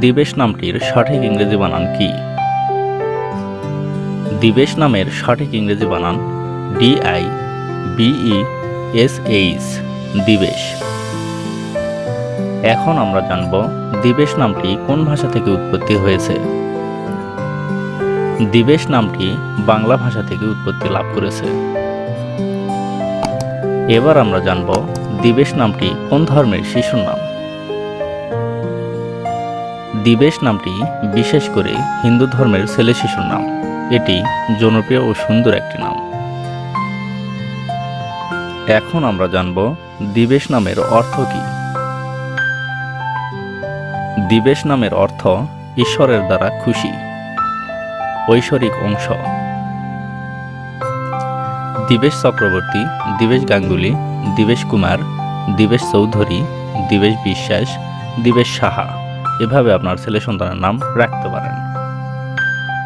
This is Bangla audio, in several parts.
দিবেশ নামটির সঠিক ইংরেজি বানান কি? দিবেশ নামের সঠিক ইংরেজি বানান D I B E S H, Dibesh. এখন আমরা জানব দিবেশ নামটি কোন ভাষা থেকে উৎপত্তি হয়েছে। দিবেশ নামটি বাংলা ভাষা থেকে উৎপত্তি লাভ করেছে। এবার আমরা জানব দিবেশ নামটি কোন ধর্মের শিশুর নাম। দিবেশ নামটি বিশেষ করে হিন্দু ধর্মের ছেলে শিশুর নাম। এটি জনপ্রিয় ও সুন্দর একটি নাম। এখন আমরা জানব দিবেশ নামের অর্থ কি। দিবেশ নামের অর্থ ঈশ্বরের দ্বারা খুশি, ঐশ্বরিক অংশ। দিবেশ চক্রবর্তী, দিবেশ গাঙ্গুলি, দিবেশ কুমার, দিবেশ চৌধুরী, দিবেশ বিশ্বাস, দিবেশ সাহা। এভাবে আপনার ছেলে সন্তানের নাম রাখতে পারেন।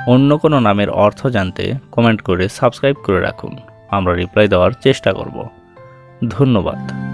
অন্য কোনো নামের অর্থ জানতে কমেন্ট করে সাবস্ক্রাইব করে রাখুন। আমরা রিপ্লাই দেওয়ার চেষ্টা করব। ধন্যবাদ।